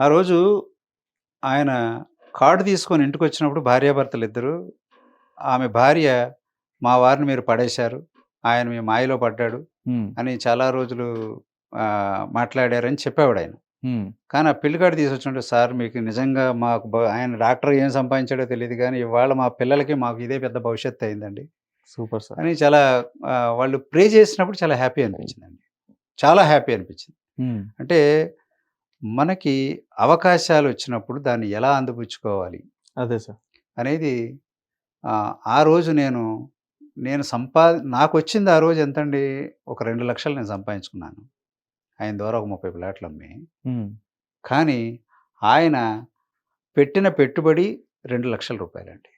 ఆ రోజు ఆయన కార్డ్ తీసుకొని ఇంటికొచ్చినప్పుడు భార్యాభర్తలిద్దరూ ఆమె భార్య మా వారిని మీరు పడేశారు. ఆయన మీ మాయలో పడ్డాడు. అని చాలా రోజులు మాట్లాడారని చెప్పేవాడాయన. హ్మ్. కానీ ఆ పెళ్ళి కార్డ్ తీసుకొచ్చినప్పుడు సార్ మీకు నిజంగా మాకు ఆయన డాక్టర్ ఏం సంపాదించాడో తెలీదు గానీ ఇవాళ మా పిల్లలకి మాకు ఇదే పెద్ద భవిష్యత్తు అయిందండి. Super sir. అని చాలా వాళ్ళు ప్రే చేసినప్పుడు చాలా హ్యాపీ అనిపించిందండి. చాలా హ్యాపీ అనిపించింది. అంటే మనకి అవకాశాలొచ్చినప్పుడు దాన్ని ఎలా అందిపుచ్చుకోవాలి అదే సార్. అనేది ఆ రోజు నేను, నేను సంపా నాకొచ్చింది ఆ రోజు ఎంతండి ఒక 2,00,000 నేను సంపాదించుకున్నాను. ఆయన ద్వారా ఒక 30 ప్లాట్లు అమ్మి. కానీ ఆయన పెట్టిన పెట్టుబడి రూ. 2,00,000 రూపాయలండి.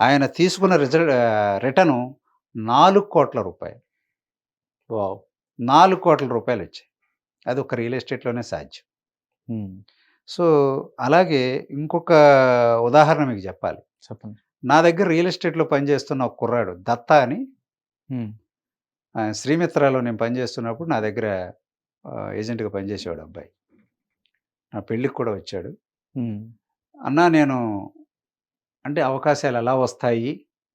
ఆయన తీసుకున్న రిజల్ ఆహ్, రిటర్ను రూ. 4,00,00,000 రూపాయలు. వావ్! 4,00,00,000 రూపాయలొచ్చాయి. అది ఒక రియల్ ఎస్టేట్‌లోనే సాధ్యం. సో, అలాగే ఇంకొక ఉదాహరణ మీకు జెప్పాలి. చెప్పండి. నా దగ్గర రియల్ ఎస్టేట్‌లో పనిచేస్తున్న ఒక కుర్రాడు దత్త అని శ్రీమిత్రాలో నేను పనిచేస్తున్నప్పుడు నా దగ్గర ఏజెంట్‌గా పనిచేసేవాడు అబ్బాయి. నా పెళ్ళికి కూడా వచ్చాడు. అన్నా నేను అంటే అవకాశాలు ఎలా వస్తాయి?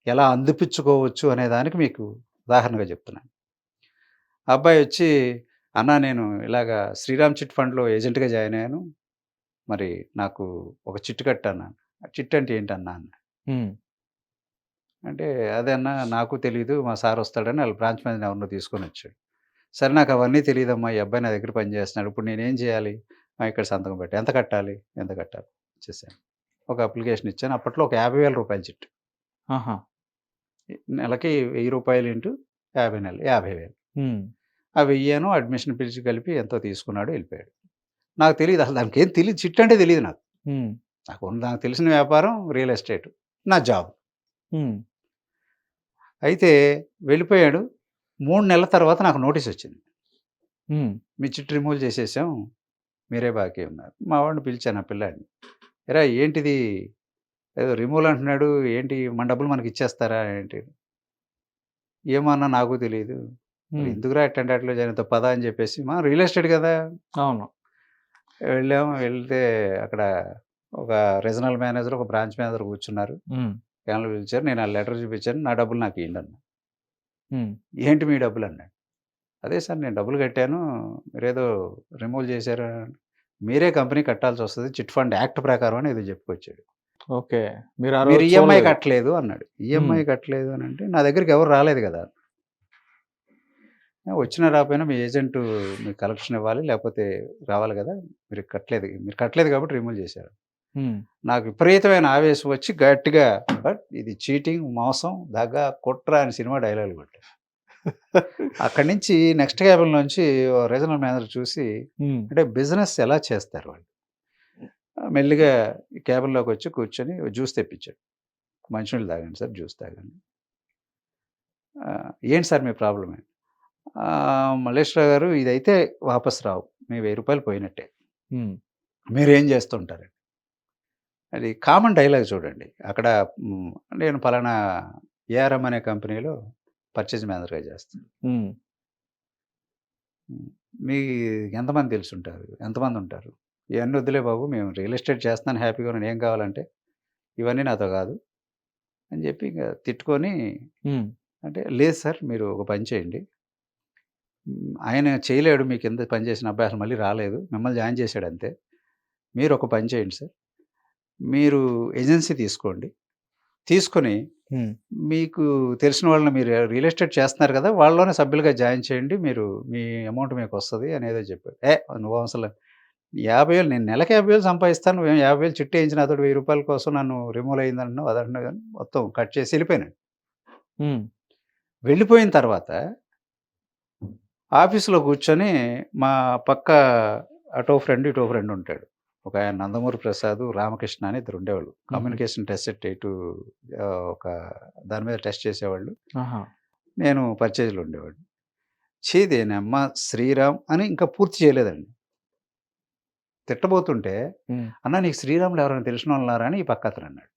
ఎలా అందిపుచ్చుకోవచ్చు అనే దానికి మీకు ఉదాహరణగా చెప్తున్నాను. అబ్బాయి వచ్చి, "అన్నా నేను ఇలాగా శ్రీరామ్ చిట్ ఫండ్‌లో ఏజెంట్‌గా జాయిన్ అయ్యాను. మరి నాకు ఒక చిట్టు కట్టన్నాను." చిట్ అంటే ఏంటన్నా అన్నా. అంటే, "అదే అన్నా నాకు తెలీదు. మా సార్ వస్తాడని ఆళ్ళ బ్రాంచ్ మేనేజర్‌ని ఎవరినో తీసుకొనొచ్చాడు." సరే నాకు అవన్నీ తెలీదమ్మా. ఈ అబ్బాయి నా దగ్గర పని చేస్తున్నాడు. ఇప్పుడు నేనేం చేయాలి? ఆ! ఇక్కడ సంతకం పెట్టు. ఎంత కట్టాలి? ఎంత కట్టాలి? ఇచ్చేసాను. ఒక అప్లికేషన్ ఇచ్చాను. అప్పట్లో ఒక రూ. 50,000 చిట్టు. ఆహా! నెలకి రూ. 1000 ఇంటూ 50 నెలలు 50,000. హ్మ్. ఆ వెయ్యేనో అడ్మిషన్ ఫీజు కలిపి ఎంతో తీసుకున్నాడు ఎళ్ళిపోయాడు. నాకు తెలీదు అసలు దానికేం తెలీదు. చిట్ అంటే తెలీదు నాకు. నాకు నాకు తెలిసిన వ్యాపారం రియల్ ఎస్టేట్. నా జాబ్. అయితే వెళ్ళిపోయాడు. 3 నెలల తర్వాత నాకు నోటీసొచ్చింది. హ్మ్. మీ చిట్ రిమూవ్ చేసేసాం. మీరే బాకీ ఉన్నారు. మా వాడిని పిలిచాను ఆ పిల్లాడిని. "ఏరా ఏంటిది? ఏదో రిమూవల్ అంటున్నాడు. ఏంటి మన డబ్బులు మనకిచ్చేస్తారా ఏంటి?" "ఏమో అన్నా నాకు తెలీదు." ఎందుకురా ఇట్టంటే అట్లా జరుగుతావు పద అని చెప్పేసి మనం రియల్ ఎస్టేట్ కదా! అవును. వెళ్ళాము. వెళ్తే అక్కడ ఒక రీజనల్ మేనేజర్, ఒక బ్రాంచ్ మేనేజర్ కూర్చున్నారు. క్యాన్లు పిలిచారు. నేను ఆ లెటర్ చూపించాను. నా డబ్బులు నాకు ఇయ్యండన్నా. హ్మ్. ఏంటి మీ డబ్బులన్నాడు. అదే సార్ నేను డబ్బులు కట్టాను. మీరేదో రిమూవ్ చేశారు. మీరే కంపెనీ కట్టాల్సొస్తది. చిట్ ఫండ్ యాక్ట్ ప్రకారం అని ఏదో చెప్పుకొచ్చాడు. ఓకే. మీరు ఈఎంఐ. కట్టలేదు అన్నాడు. ఈఎంఐ. కట్టలేదు అనంటే నా దగ్గరికి ఎవరు రాలేదు కదా! వచ్చినా రాకపోయినా మీ ఏజెంట్ మీకు కలెక్షన్ ఇవ్వాలి. లేకపోతే రావాలి కదా! మీరు కట్టలేదు. మీరు కట్టలేదు కాబట్టి రిమూవ్ చేశారు. నాకు విపరీతమైన ఆవేశం వచ్చి గట్టిగా బట్ ఇది చీటింగ్, మోసం, దగ, కుట్ర అని సినిమా డైలాగులు కొట్టా. అక్కడి నుంచి నెక్స్ట్ క్యాబిన్ నుంచి రీజనల్ మేనేజర్ చూసి. అంటే బిజినెస్ ఎలా చేస్తారు వాళ్ళు. మెల్లిగా క్యాబిన్‌లోకి వచ్చి కూర్చొని జ్యూస్ తెప్పించాడు. మంచినీళ్ళు తాగండి సార్ జ్యూస్ తాగండి. ఏంటి సార్ మీ ప్రాబ్లమ్ ఏంటి? ఆహ్, మల్లేశ్వరరావు గారు ఇదైతే వాపస్ రావు. మీ రూ. 1000 పోయినట్టే. మీరేం చేస్తుంటారండి? అది కామన్ డైలాగ్ చూడండి. అక్కడ నేను పలానా ఏఆర్ఎం అనే కంపెనీలో పర్చేజ్ మేనేజర్‌గా చేస్తాను. మీ ఎంతమంది తెలిసుంటారు? ఎంతమంది ఉంటారు? ఇయన్నీ వద్దులే బాబు మేము రియల్ ఎస్టేట్ చేస్తున్నాను హ్యాపీగా ఉన్నాను. ఏం కావాలంటే, ఇవన్నీ నాతో కాదు అని చెప్పి ఇంక తిట్టుకొని. అంటే, లేదు సార్ మీరు ఒక పని చేయండి. ఆయన చేయలేడు మీ కింద పనిచేసిన అసలు మళ్ళీ రాలేదు. మిమ్మల్ని జాయిన్ చేశాడు అంతే. మీరు ఒక పని చేయండి సార్. మీరు ఏజెన్సీ తీసుకోండి. తీసుకొని. మీకు తెలిసిన వాళ్ళని మీరు రియల్ ఎస్టేట్ చేస్తున్నారు కదా! వాళ్ళలోనే సభ్యులుగా జాయిన్ చేయండి. మీరు మీ అమౌంట్ మీకొస్తది అనేదో చెప్పాడు. ఏ నువ్వు అసలు 50,000 నేను నెలకి 50,000 సంపాదిస్తాను. నువ్వేమో 50,000 చిట్టి ఏయించి నాతోటి రూ. 1000 కోసం నన్ను రిమూవల్ అయిందంటున్నావు, అదంటున్నావు అని మొత్తం కట్ చేసి ఎళ్ళిపోయానండి. హ్మ్. వెళ్ళిపోయిన తర్వాత ఆఫీస్‌లో కూర్చొని మా పక్క అటో ఫ్రెండ్, ఇటో ఫ్రెండ్ ఉంటాడు. ఒక ఆయన నందమూరి ప్రసాద్, రామకృష్ణ అని ఇద్దరు ఉండేవాళ్ళు. కమ్యూనికేషన్ టెస్ట్ ఇటు ఒక దాని మీద టెస్ట్ చేసేవాళ్ళు. నేను పర్చేజ్‌లో ఉండేవాడిని. ఛీ! దీనమ్మ శ్రీరామ్ అని ఇంకా పూర్తి చేయలేదండి. తిట్టబోతుంటే. "అన్నా నీకు శ్రీరాములు ఎవరైనా తెలిసినోళ్ళున్నారా?" అని ఈ పక్కతను అన్నాడు.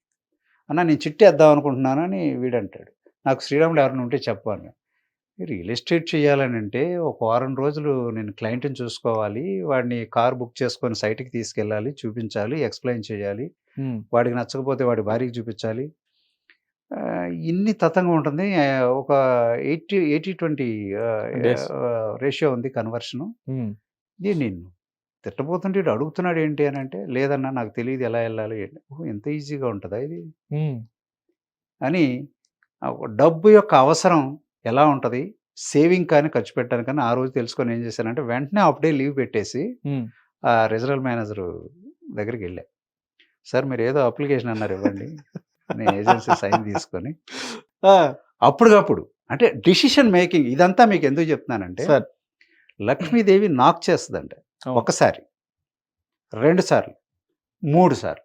"అన్నా నేను చిట్టేద్దాం అనుకుంటున్నాను" అని వీడంటాడు. "నాకు శ్రీరాములు ఎవరైనా ఉంటే చెప్పు" అన్నాను. రియల్ ఎస్టేట్ చేయాలని అంటే ఒక వారం రోజులు నేను క్లయింట్‌ని చూసుకోవాలి. వాడిని కార్ బుక్ చేసుకొని సైట్‌కి తీసుకెళ్ళాలి, చూపించాలి, ఎక్స్‌ప్లెయిన్ చేయాలి. వాడికి నచ్చకపోతే వాడి భార్యకి చూపించాలి. ఇన్ని తతంగం ఉంటుంది. ఒక 80, 80, 20 ఆహ్, డేస్. ఆహ్, రేషియో ఉంది కన్వర్షను. హ్మ్. ఇది నిన్ను తిట్టబోతుంటే అడుగుతున్నాడు ఏంటి అనంటే, లేదన్నా నాకు తెలీదు ఎలా అని. ఓహ్! ఇంత ఈజీగా ఉంటదా ఇది? అని డబ్బు యొక్క అవసరం ఎలా ఉంటది? సేవింగ్ కానీ, ఖర్చు పెట్టడానికి కానీ ఆ రోజు తెలుసుకొని ఏం చేశానంటే, వెంటనే హాఫ్ డే లీవ్ పెట్టేసి. ఆ రీజనల్ మేనేజరు దగ్గరికెళ్ళా. సార్ మీరేదో అప్లికేషన్ అన్నారు ఇవ్వండి. నేను ఏజెన్సీ సైన్ తీసుకొని ఆ! అప్పటికప్పుడు అంటే డెసిషన్ మేకింగ్ ఇదంతా మీకు ఎందుకు చెప్తున్నానంటే, సార్. లక్ష్మీదేవి నాక్ చేస్తదంట. ఒకసారి, 2 సార్లు, 3 సార్లు.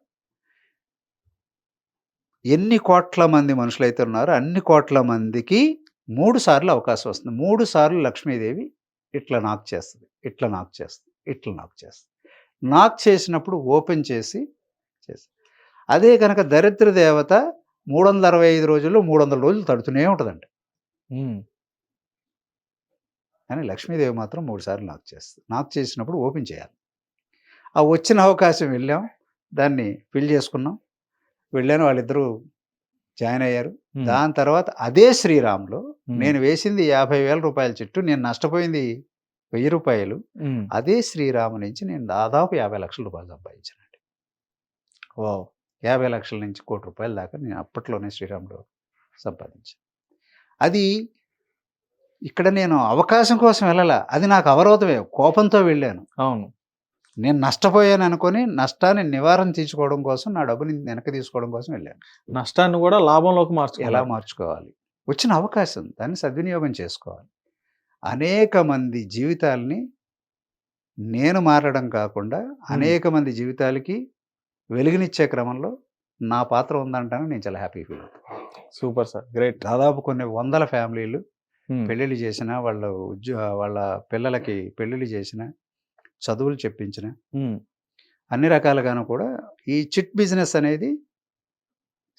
ఎన్ని కోట్ల మంది మనుషులైతే ఉన్నారో అన్ని కోట్ల మందికి 3 సార్లు అవకాశం వస్తుంది. 3 సార్లు లక్ష్మీదేవి ఇట్లా నాక్ చేస్తది. ఇట్లా నాక్ చేస్తది. ఇట్లా నాక్ చేస్తది. నాక్ చేసినప్పుడు ఓపెన్ చేసి చేస్తది. అదే గనక దరిద్ర దేవత 365 రోజుల్లో 300 రోజులు తడుతూనే ఉంటదంట. హ్మ్. కానీ లక్ష్మీదేవి మాత్రం 3 సార్లు నాక్ చేస్తది. నాక్ చేసినప్పుడు ఓపెన్ చేయాలి. ఆ వచ్చిన అవకాశం వెళ్ళాం. దాన్ని ఫిల్ చేసుకున్నాం. వెళ్ళాను వాళ్ళిద్దరూ జాయిన్ అయ్యారు. దాని తర్వాత అదే శ్రీరామ్‌లో. నేను వేసింది రూ. 50,000 చిట్టు. నేను నష్టపోయింది రూ. 1000 హ్మ్. అదే శ్రీరామ్ నుంచి నేను దాదాపు రూ. 50,00,000 సంపాదించానండి. వావ్! 50,00,000 నుంచి రూ. 1,00,00,000 దాకా నేను అప్పట్లోనే శ్రీరామ్‌లో సంపాదించాను. అది ఇక్కడ నేను అవకాశం కోసం వెళ్ళలా. అది నాకు అవరోధమే. కోపంతో వెళ్ళాను. అవును. నేను నష్టపోయాను అనుకోని నష్టాన్ని నివారణ తీర్చుకోవడం కోసం నా డబ్బుని వెనక్కి తీసుకోవడం కోసం వెళ్ళాను. నష్టాన్ని కూడా లాభంలోకి ఎలా మార్చుకున్నారు. మార్చుకోవాలి? వచ్చిన అవకాశం దాన్ని సద్వినియోగం చేసుకోవాలి. అనేక మంది జీవితాల్ని నేను మారడం కాకుండా. అనేక మంది జీవితాలకి వెలుగునిచ్చే క్రమంలో నా పాత్ర ఉందంటానికి నేను చాలా హ్యాపీ ఫీల్ అవుతాను. Super sir. గ్రేట్. దాదాపు కొన్ని వందల ఫ్యామిలీలు. పెళ్ళిళ్ళు చేసిన, వాళ్ళ ఉద్యో వాళ్ళ పిల్లలకి పెళ్ళిళ్ళు చేసిన, చదువులు చెప్పించిన. అన్ని రకాలుగాను కూడా ఈ చిట్ బిజినెస్ అనేది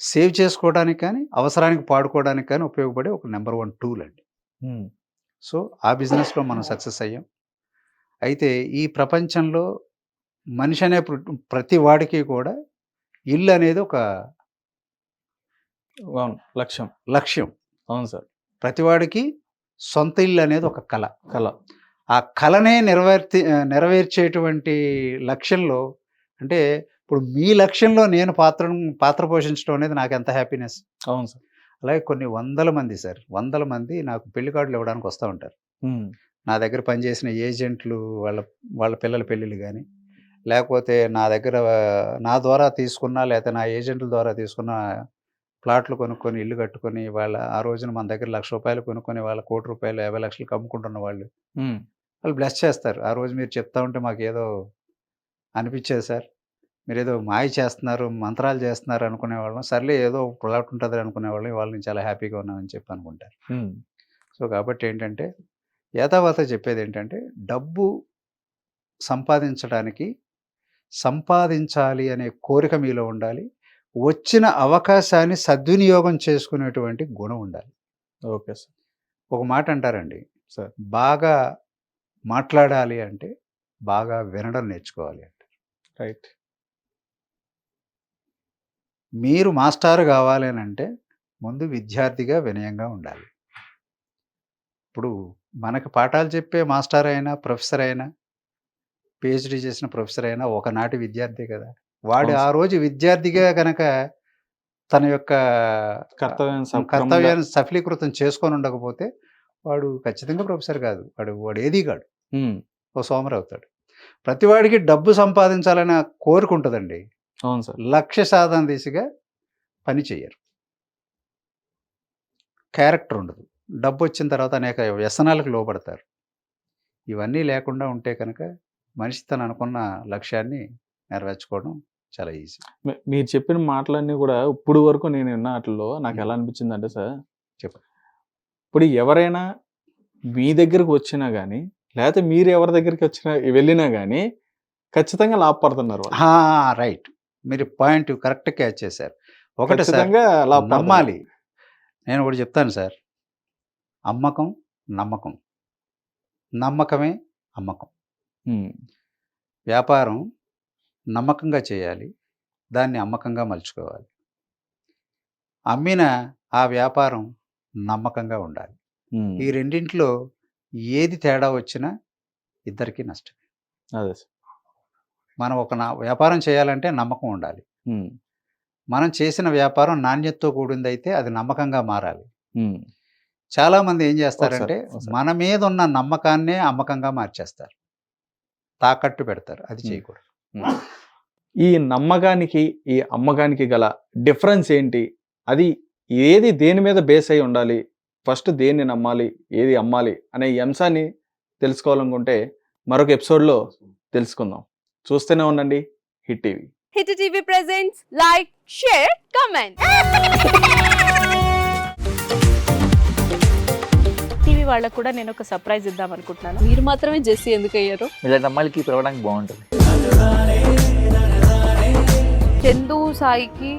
సేవ్ చేసుకోవడానికి కానీ, అవసరానికి వాడుకోవడానికి కానీ ఉపయోగపడే ఒక నంబర్ 1 టూల్ అండి. సో, ఆ బిజినెస్‌లో మనం సక్సెస్ అయ్యాం. అయితే ఈ ప్రపంచంలో మనిషి అనే ప్ర ప్రతి వాడికి కూడా ఇల్లు అనేది ఒక అవును. లక్ష్యం. లక్ష్యం. అవును సార్. ప్రతి వాడికి సొంత ఇల్లు అనేది ఒక కల. కల. ఆ కలనే నెరవేర్తి నెరవేర్చేటువంటి లక్ష్యంలో అంటే ఇప్పుడు మీ లక్ష్యంలో నేను పాత్రను పాత్ర పోషించడం అనేది నాకెంత హ్యాపీనెస్. అవును సార్. అలాగే కొన్ని వందల మంది సార్. వందల మంది నాకు పెళ్ళి కార్డులు ఇవ్వడానికి వస్తా ఉంటారు. నా దగ్గర పనిచేసిన ఏజెంట్లు వాళ్ళ వాళ్ళ పిల్లల పెళ్ళిళ్ళు గాని, లేకపోతే నా దగ్గర నా ద్వారా తీసుకున్న లేతే నా ఏజెంట్ల ద్వారా తీసుకున్న ప్లాట్లు కొనుక్కొని, ఇల్లు కట్టుకొని వాళ్ళ ఆ రోజున మన దగ్గర రూ. 1,00,000 కొనుక్కొని వాళ్ళ రూ. 1,00,00,000, 50,00,000కి అమ్ముకుంటున్న వాళ్ళు. వాళ్ళు బ్లెస్ చేస్తారు. ఆ రోజు మీరు చెప్తా ఉంటే మాకేదో అనిపిచ్చేది సార్. మీరేదో మాయ చేస్తున్నారు, మంత్రాలు చేస్తున్నారు అనుకునేవాళ్ళం. సర్లే ఏదో ప్లాట్ ఉంటదిలే అనుకునేవాళ్ళం. ఇవాళ నేను చాలా హ్యాపీగా ఉన్నానని చెప్పి అనుకుంటారు. సో, కాబట్టి ఏంటంటే యథావత చెప్పేదేంటంటే డబ్బు సంపాదించడానికి సంపాదించాలి అనే కోరిక మీలో ఉండాలి. వచ్చిన అవకాశాన్ని సద్వినియోగం చేసుకునేటువంటి గుణం ఉండాలి. Okay sir. ఒక మాట అంటారండి. సార్. బాగా మాట్లాడాలి అంటే బాగా వినడం నేర్చుకోవాలి అంటారు. రైట్. మీరు మాస్టారు కావాలి అనంటే ముందు విద్యార్థిగా వినయంగా ఉండాలి. ఇప్పుడు మనకు పాఠాలు చెప్పే మాస్టర్ అయినా, ప్రొఫెసర్ అయినా, పీహెచ్‌డీ చేసిన ప్రొఫెసర్ అయినా ఒకనాటి విద్యార్థే కదా! వాడు ఆ. రోజు విద్యార్థిగా గనక తన యొక్క కర్తవ్యాన్ని సక్రమంగా కర్తవ్యాన్ని సఫలీకృతం చేసుకొని ఉండకపోతే వాడు ఖచ్చితంగా ప్రొఫెసర్ కాదు. వాడు వాడు ఏదీ కాడు. ఓ సోమరి అవుతాడు. ప్రతి వాడికి డబ్బు సంపాదించాలనే కోరిక ఉంటదండి. అవును సార్. లక్ష్య సాధన దిశగా పని చెయ్యరు. క్యారెక్టర్ ఉండదు. డబ్బొచ్చిన తర్వాత అనేక వ్యసనాలకు లోబడతారు. ఇవన్నీ లేకుండా ఉంటే కనుక మనిషి తను అనుకున్న లక్ష్యాన్ని నెరవేర్చుకోవడం చాలా ఈజీ. మీరు చెప్పిన మాటలన్నీ కూడా ఇప్పుడు వరకు నేను విన్న ఆటిల్లో నాకు. ఎలా అనిపించిందంటే సార్ చెప్పండి. ఇప్పుడు ఎవరైనా మీ దగ్గరికి వచ్చినా గాని, లేతే మీరు ఎవరి దగ్గరికి వచ్చినా వెళ్ళినా గాని ఖచ్చితంగా లాభపడుతున్నారు! రైట్. మీరు పాయింట్ కరెక్ట్ క్యాచ్ చేశారు. ఒకటి. నమ్మాలి. నేను ఒకటి చెప్తాను సార్. అమ్మకం, నమ్మకం నమ్మకమే అమ్మకం వ్యాపారం నమ్మకంగా చేయాలి దాన్ని అమ్మకంగా మలుచుకోవాలి అమ్మిన ఆ వ్యాపారం నమ్మకంగా ఉండాలి. ఈ రెండింటిలో ఏది తేడా వచ్చినా ఇద్దరికీ నష్టం అదే మనం ఒక నా వ్యాపారం చేయాలంటే నమ్మకం ఉండాలి. మనం చేసిన వ్యాపారం నాణ్యతతో కూడింది అయితే అది నమ్మకంగా మారాలి. చాలా మంది ఏం చేస్తారంటే. మన మీద ఉన్న నమ్మకాన్నే అమ్మకంగా మార్చేస్తారు. తాకట్టు పెడతారు. అది. చేయకూడదు. ఈ నమ్మకానికి ఈ అమ్మకానికి గల డిఫరెన్స్ ఏంటి? అది ఏది దేని మీద బేస్ అయి ఉండాలి? ఫస్ట్ దేన్ని నమ్మాలి? ఏది అమ్మాలి? అనే ఈ అంశాన్ని తెలుసుకోవాలనుకుంటే మరొక ఎపిసోడ్లో తెలుసుకుందాం. చూస్తూనే ఉండండి. Hit TV. Hit TV presents like share comment. TV వాళ్ళకు కూడా నేను ఒక సర్ప్రైజ్ ఇద్దాం అనుకుంటున్నాను. మీరు మాత్రమే జెస్సీ ఎందుకు అయ్యారు ఇలాంటి అమ్మాయిలకి పిలవడానికి బాగుంటుంది. చందు సాయికి